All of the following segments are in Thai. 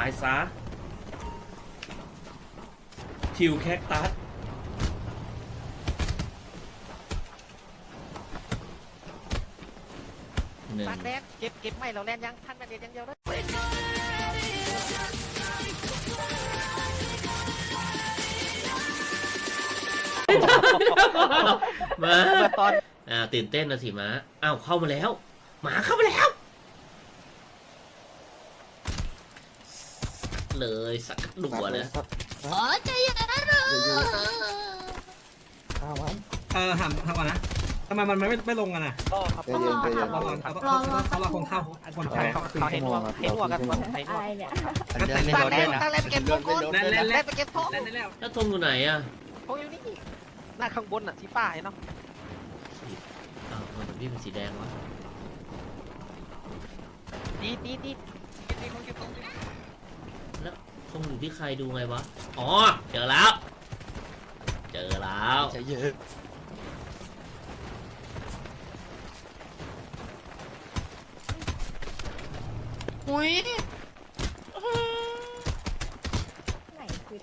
ายซะ ทิวแคคตัสหนึ่งปากแดงเก็บเก็บไม่เราแล่นยังท่านแม่เด็ดยังเดียวเลยมาเมื่อตอน อ่าตื่นเต้นนะสิมาอ้าวเข้ามาแล้ว หมาเข้ามาแล้ว เลยสักดัวเลยอ๋อใจเย็นนะเด้อข้าวมันเออถามถามก่อนนะทำไมมันไม่ไม่ลงกันอะก็ครับใจเย็นใจเย็นเราเราเราเราเราคนเข้าคนเขาเข้าเขาเห็นว่าเห็นว่ากันว่าไอ้อะไรเนี่ยปากแดงตั้งแล่นเก็บทงคนเล่นเล่นแล่เล่นนไปเก็บทงเล่นแล้วแล้วธงอยู่ไหนอะทงอยู่นี่หน้าข้างบนอะสีฟ้าเนาะอ้าวมันพี่เป็นสีแดงวะดีดีดีดีของเก็บทงแล้วธงอยู่ที่ใครดูไงวะ อ๋อ เจอแล้ว เจอแล้วใจเย็นอุ้ยไหนคือ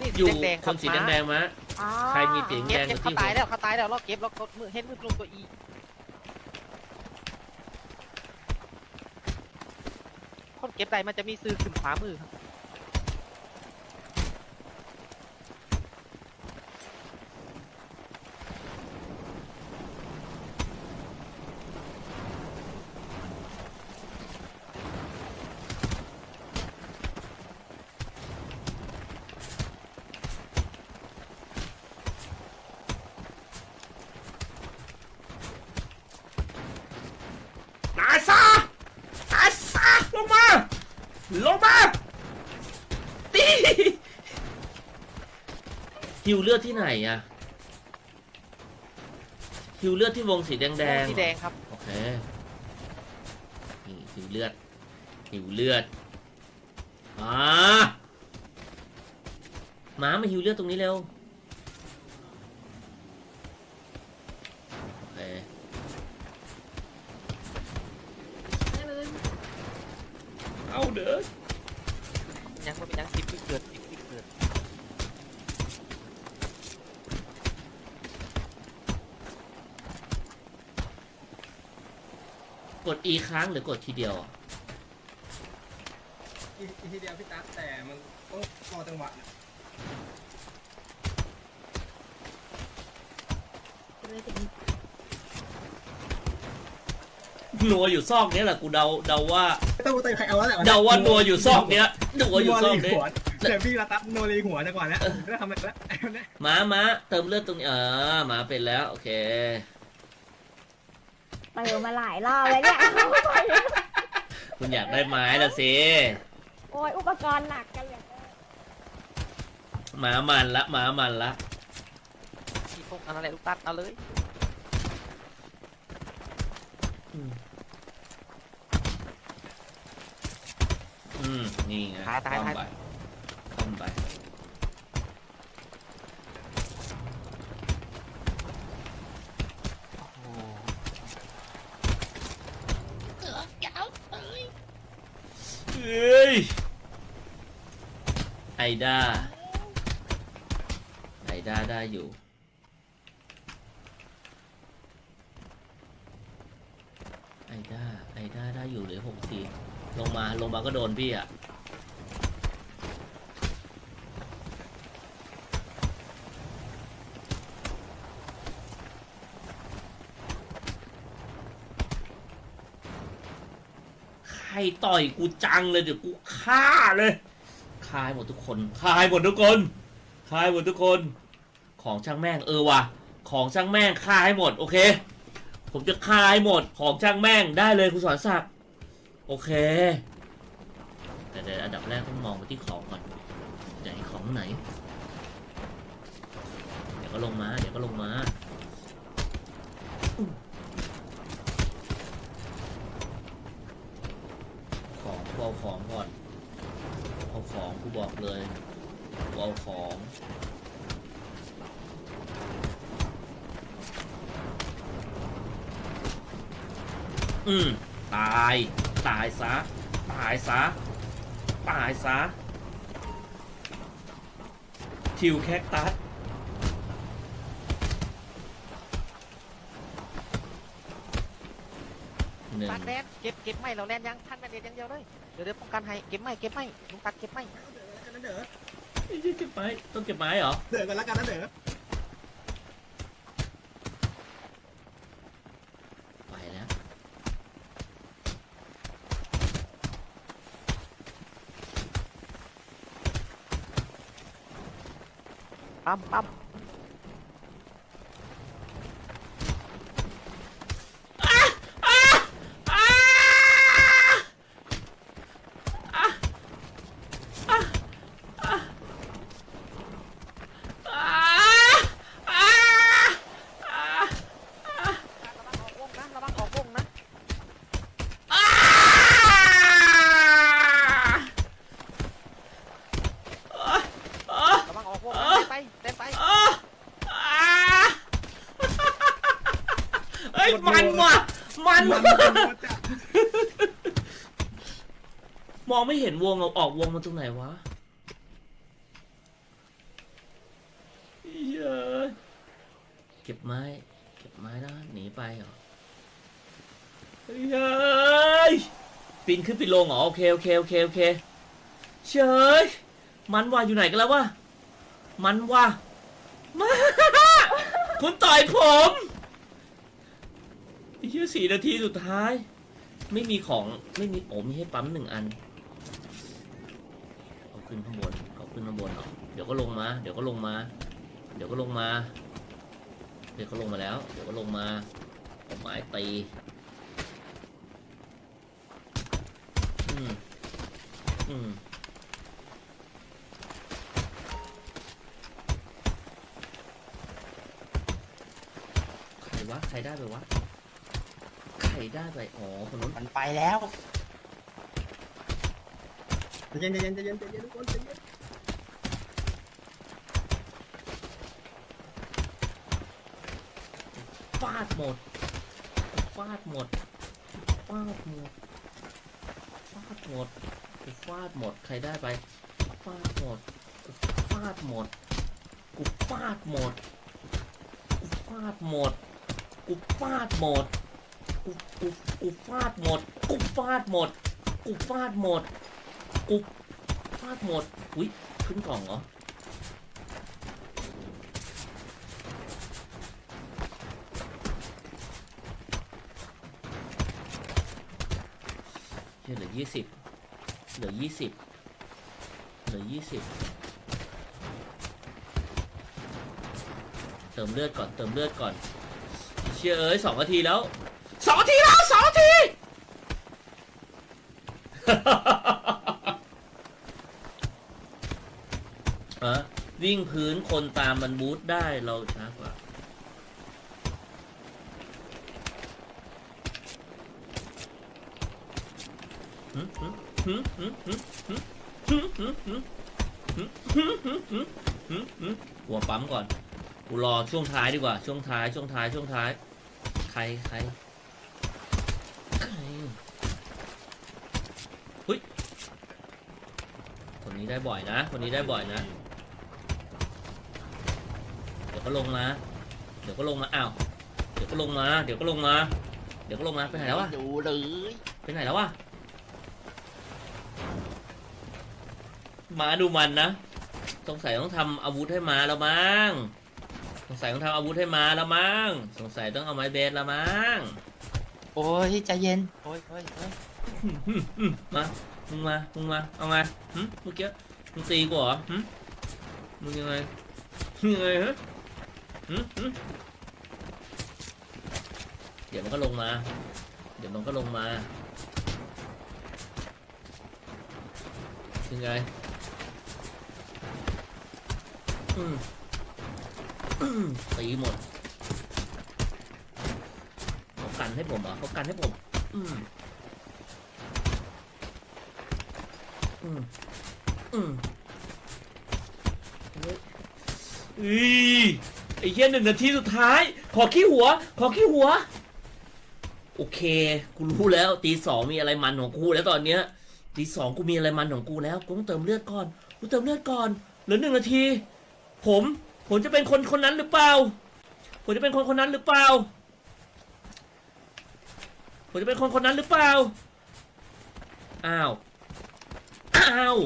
นี่อยู่แดงๆคนสีแดงๆมาอ๋อใครมีเสียงเก็แดบงอเก็บยู่เขาที่ตายหัวแล้วเขาตายแล้วเราเก็บเรากดมือเห็นมือลงตัวอีคนเก็บได้มันจะมีซื้อขึ้นขวามือครับ ตายซะตายซะลงมา ลงมา ตี หิวเลือดที่ไหนอะหิวเลือดที่วงสีแดงแดงสีแดงครับ โอเคนี่หิวเลือดหิวเลือดมาหมามาหิวเลือดตรงนี้เร็ว โอเคเอาเด้อยังไม่เป็นยังสิบวิเกิดสิบวิเกิด ก ด E ค้างหรือกดทีเดียวอะอีกทีเดียวพี่ตั๊กแต่มันต้องรอจังหวะนัวอยู่ซอกเนี้ยแหละกูเดาเดาว่าไม่ต้องตีใครเอาแล้วแหละเดาว่านัวอยู่ซอกเนี้ยนัวอยู่ซอกหัเนี้ยวแต่พี่มาตั๊กโนรีหัวจะก่อนแล้วไม่ต้องทำอะไรแล้ว ม้าม้าเติมเลือดตรงนี้เออม้าเป็นแล้ว โอเค เติมมาหลายรอบแล้วเนี่ยคุณอยากได้ไม้ละสิโอ้ยอุปกรณ์หนักกันเหลยม้ามันละม้ามันละที่พวกอันนั้นแหละลูกตัดเอาเลยอืมอืมนี่ไงตายตายต้อตายมไปต้อ เอ้ยไอด้าไอด้าได้อยู่ ไอด้าไอด้าได้อยู่เหลือหกทีลงมาลงมาก็โดนพี่อะ รต่อยกูจังเลยเดี๋ยวกูฆ่าเลยฆ่าให้หมดทุกคนฆ่าให้หมดทุกคนฆ่าให้หมดทุกคน ของช่างแม่งเออว่ะของช่างแม่งฆ่าให้หมด โอเค ผมจะฆ่าให้หมดของช่างแม่งได้เลยคุณสอนศักดิ์โอเค แต่เดี๋ยวอันดับแรกต้องมองไปที่ของก่อนไหนของไหน เดี๋ยวก็ลงมา เดี๋ยวก็ลงมา ของกู เอาของก่อน เอาของกูบอกเลยกูเอาของอืมตาย ตายซะ ตายซะ ตายซะทิวแคคตัส หนึ่งตัดแลนเก็บเก็บไม่เราแลนยังท่านแมนเดนอย่างเดียวเลยเดี๋ยวเดี๋ยวป้องกันให้เก็บไม่เก็บไม่ลุงตัดเก็บไม่กันนะเด้อเอ้ยเก็บไม้ต้องเก็บไม้เหรอเด้อกันแล้วกันนะเด้อไปแล้วปั๊มปั๊ม ระวังออกวงนะระวังออกวงนะระวังออกวงนะเดินไปเดินไป เฮ้ย มันว่ะ มัน มองไม่เห็นวงเอาออกวงมาตรงไหนวะเย้ยเก็บไม้ เก็บไม้นะหนีไปเหรอเย้ยปีนขึ้นปีนลงเหรอโอเคโอเคโอเคโอเคเชยมันว่าอยู่ไหนกันแล้ววะมันว่ามาคุณต่อยผม ไอ้เหี้ยสี่นาทีสุดท้าย ไม่มีของไม่มีโอ้มีให้ปั๊มหนึ่งอันเอาขึ้นข้างบนเอาขึ้นข้างบนเหรอเดี๋ยวก็ลงมา เดี๋ยวก็ลงมา เดี๋ยวก็ลงมา เดี๋ยวก็ลงมาแล้ว เดี๋ยวก็ลงมาเอาไม้ตีอืมอืมใครวะใครได้ไปวะ ได้ไปอ๋อคนนู้นมันไปแล้วใจเย็นใจเย็นใจเย็นใจเย็นทุกคนใจเย็นฟาดหมดฟาดหมดฟาดหมดฟาดหมดกูฟาดหมดใครได้ไปฟาดหมดกูฟาดหมดกูฟาดหมดกูฟาดหมดกูฟาดหมด กูกูกูฟาดหมดกูฟาดหมดกูฟาดหมดกูฟาดหมดอุ้ยขึ้นกล่องเหรอเหลือยี่สิบเหลือยี่สิบเหลือยี่สิบเติมเลือดก่อน เติมเลือดก่อนเชื่อเอ้ยสองนาทีแล้ว สองทีแล้วสองนาที อะวิ่งพื้นคนตามมันบูทได้เราช้ากว่า หัวปั๊มก่อน กูรอช่วงท้ายดีกว่า ช่วงท้าย ช่วงท้าย ช่วงท้าย ใครใคร เฮ้ยคนนี้ได้บ่อยนะ คนนี้ได้บ่อยนะ เดี๋ยวก็ลงมา เดี๋ยวก็ลงมา อ้าว เดี๋ยวก็ลงมา เดี๋ยวก็ลงมา เดี๋ยวก็ลงมา ไปไหนแล้ววะอยู่เลยไปไหนแล้ววะมาดูมันนะ สงสัยต้องทำอาวุธให้มาแล้วมั้ง สงสัยต้องทำอาวุธให้มาแล้วมั้ง สงสัยต้องเอาไม้เบสแล้วมั้ง โอ้ยใจเย็น โอ้ยโอ้ยโอ้ย มา มึงมา มึงมา เอามาหึเมื่อกี้มึงตีกูเหรอหึมึงยังไงมึงยังไงฮะหึหึเดี๋ยวมันก็ลงมา เดี๋ยวมันก็ลงมายังไงอืมอืมตีหมดเขากันให้ผมเหรอเขากันให้ผม อืม อืมอืมเฮ้ยอีไอ้เหี้ยหนึ่งนาทีสุดท้าย ขอขี้หัว ขอขี้หัว โอเค กูรู้แล้ว ตีสองมีอะไรมันของกูแล้วตอนเนี้ยตีทีสองกูมีอะไรมันของกูแล้ว กูต้องเติมเลือดก่อน กูเติมเลือดก่อน เหลือหนึ่งนาที ผม ผมจะเป็นคนคนนั้นหรือเปล่า ผมจะเป็นคนคนนั้นหรือเปล่า ผมจะเป็นคนคนนั้นหรือเปล่า อ้าว อ้าว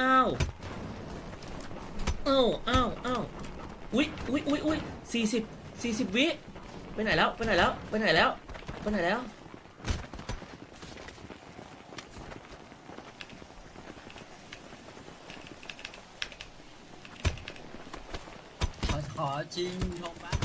อ้าวอ้าวอ้าวอ้าวอุ๊ยอุ๊ยอุ๊ยอุ๊ยสี่สิบสี่สิบวิไปไหนแล้วไปไหนแล้วไปไหนแล้วไปไหนแล้วขอขอจริงชมบ้าง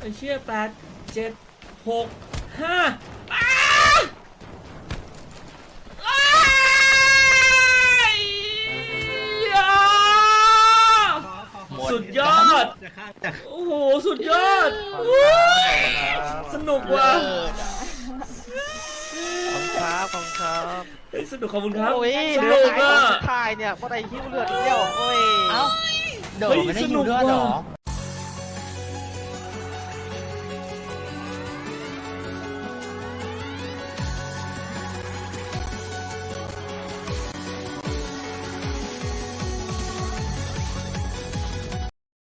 ไอ้เชี่ยแปดเจ็ดหกห้าสุดยอด โอ้โห สุดยอด สนุกว่ะขอบคุณครับขอบคุณครับสนุกขอบคุณครับ โอ้ยสนุกอะสุดท้ายเนี่ยเพราะได้หิ้วเลือดเดียวโอ้ย เอ้าเดี๋ยวไม่ได้สยินุงกด้วยเหรอ